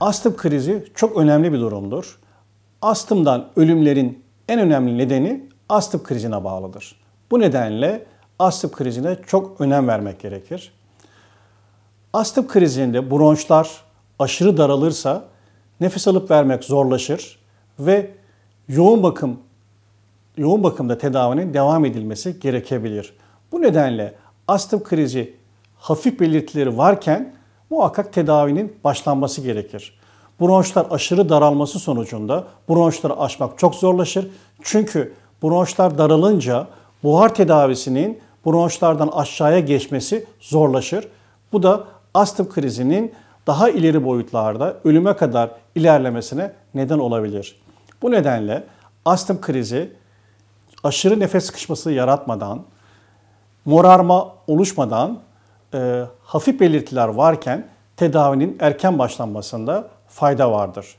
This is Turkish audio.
Astım krizi çok önemli bir durumdur. Astımdan ölümlerin en önemli nedeni astım krizine bağlıdır. Bu nedenle astım krizine çok önem vermek gerekir. Astım krizinde bronşlar aşırı daralırsa nefes alıp vermek zorlaşır ve yoğun bakım yoğun bakımda tedavinin devam edilmesi gerekebilir. Bu nedenle astım krizi hafif belirtileri varken muhakkak tedavinin başlanması gerekir. Bronşlar aşırı daralması sonucunda bronşları açmak çok zorlaşır. Çünkü bronşlar daralınca buhar tedavisinin bronşlardan aşağıya geçmesi zorlaşır. Bu da astım krizinin daha ileri boyutlarda ölüme kadar ilerlemesine neden olabilir. Bu nedenle astım krizi aşırı nefes sıkışması yaratmadan, morarma oluşmadan e, hafif belirtiler varken tedavinin erken başlanmasında fayda vardır.